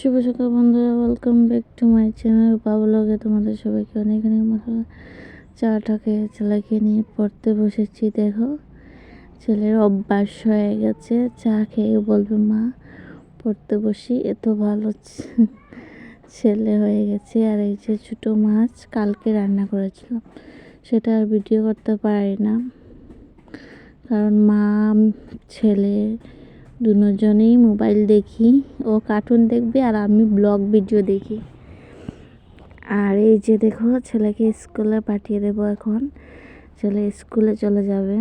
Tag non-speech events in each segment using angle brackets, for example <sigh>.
শুভ সকাল বন্ধুরা welcome back to my channel বাবুলগে তোমাদের সবাইকে অনেক অনেক মতো চাটা খেয়ে ছেলেকে নিয়ে পড়তে বসেছি, দেখো। ছেলের অভ্যাস হয়ে গেছে, চা খেয়ে বলবে মা, পড়তে বসি এত ভালো <laughs> ছেলে হয়ে গেছে। আর এই যে ছোটো মাছ কালকে রান্না করেছিলাম সেটা আর ভিডিও করতে পারি না। কারণ মা, ছেলে দুজনেই মোবাইল দেখি, ও কার্টুন দেখবে আর আমি ব্লগ ভিডিও দেখি। আর এই যে দেখো, ছেলেকে স্কুলে পাঠিয়ে দেবো এখন। ছেলে স্কুলে চলে যাবে।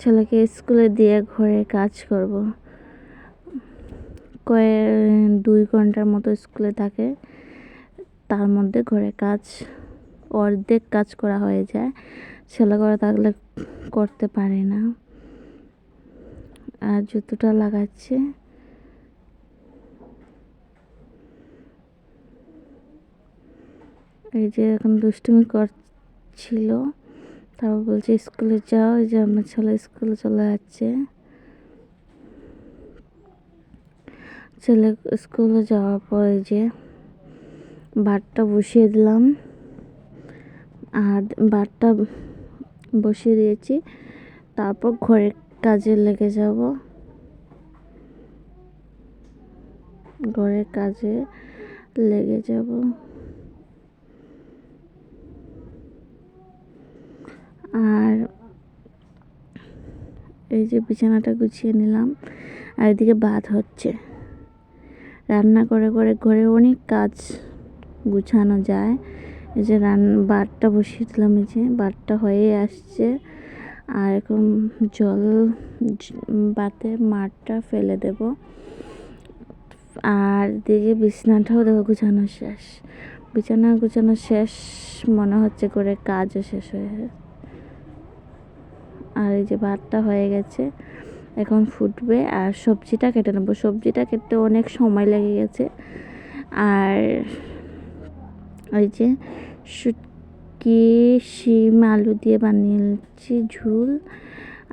ছেলেকে স্কুলে দিয়ে ঘরে কাজ করব। কয়ে দুই ঘণ্টার মতো স্কুলে থাকে। তার মধ্যে ঘরে কাজ, অর্ধেক কাজ করা হয়ে যায়। ছেলে ঘরে থাকলে করতে পারে না। আর জুতোটা লাগাচ্ছে। এই যে এখন দুষ্টুমি করছিল, তারপর বলছে, স্কুলে যাও। এই যে আমার ছেলে স্কুলে চলে যাচ্ছে। ছেলে স্কুলে যাওয়ার পর যে ভাতটা বসিয়ে দিলাম। আর ভাতটা বসিয়ে দিয়েছি। তারপর ঘরের কাজে লেগে যাব। ঘরের কাজে লেগে যাব। আর এই যে বিছানাটা গুছিয়ে নিলাম, আর এদিকে ভাত হচ্ছে। রান্না করে করে ঘরে অনেক কাজ গুছানো যায়। এই যে রান, ভাতটা বসিয়ে দিলাম, এই যে ভাতটা হয়ে আসছে। আর এখন জল বাতে মাঠটা ফেলে দেব। আর দিকে বিছানাটাও দেখো গুছানো শেষ। বিছানা গুছানো শেষ, মনে হচ্ছে করে কাজও শেষ হয়ে আর এই যে ভাতটা হয়ে গেছে, এখন ফুটবে। আর সবজিটা কেটে নেব। সবজিটা কেটে অনেক সময় লেগে গেছে। আর ওই যে শুটকি শিম আলু দিয়ে বানিয়েছি ঝুল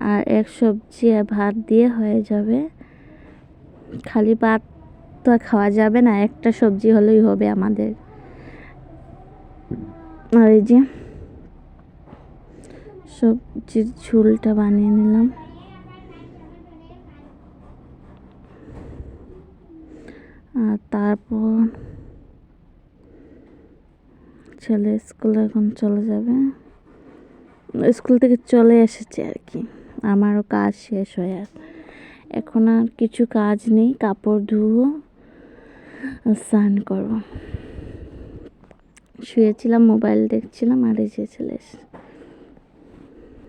আর এক সবজি আর ভাত দিয়ে হয়ে যাবে। খালি ভাত তো আর খাওয়া যাবে না, একটা সবজি হলেই হবে আমাদের। আর এই যে সবজির ঝুলটা বানিয়ে নিলাম। আর তারপর ছেলে স্কুলে এখন চলে যাবে। স্কুল থেকে চলে এসেছে আর কি। আমারও কাজ শেষ হয়ে আর এখন আর কিছু কাজ নেই, কাপড় ধুবো, স্নান করব। শুয়েছিলাম, মোবাইল দেখছিলাম, আর যে চলে এসেছে।